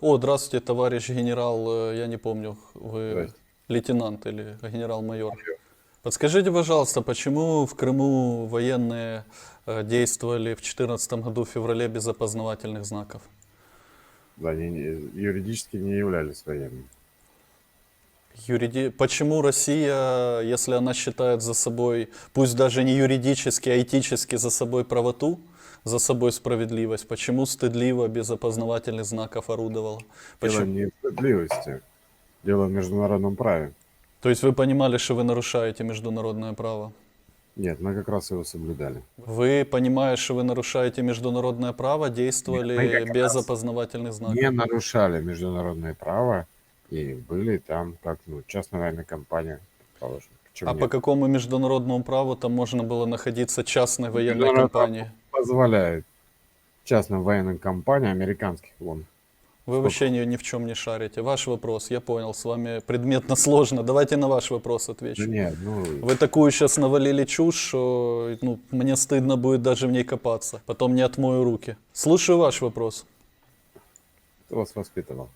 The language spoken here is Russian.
О, здравствуйте, товарищ генерал, э, я не помню, вы лейтенант или генерал-майор. Подскажите, пожалуйста, почему в Крыму военные э, действовали в 2014 году в феврале без опознавательных знаков? Да, они не- юридически не являлись военными. Юриди... Почему Россия, если она считает за собой, пусть даже не юридически, а этически за собой правоту, за собой справедливость, почему стыдливо без опознавательных знаков орудовала? Дело Почему? не в справедливости. Дело в международном праве. То есть вы понимали, что вы нарушаете международное право? Нет, мы как раз его соблюдали. Вы, понимая, что вы нарушаете международное право, действовали Нет, без опознавательных знаков? Не нарушали международное право и были там как ну, частная военная компания, предположим. Почему А нет? по какому международному праву там можно было находиться частной военной компании? Позволяет частным военным компаниям, американских вон. Вы вообще ни, ни в чем не шарите. Ваш вопрос, я понял, с вами предметно сложно. Давайте на ваш вопрос отвечу. Да нет, ну, Вы такую сейчас навалили чушь, что ну, мне стыдно будет даже в ней копаться. Потом не отмою руки. Слушаю ваш вопрос. кто вас воспитывал?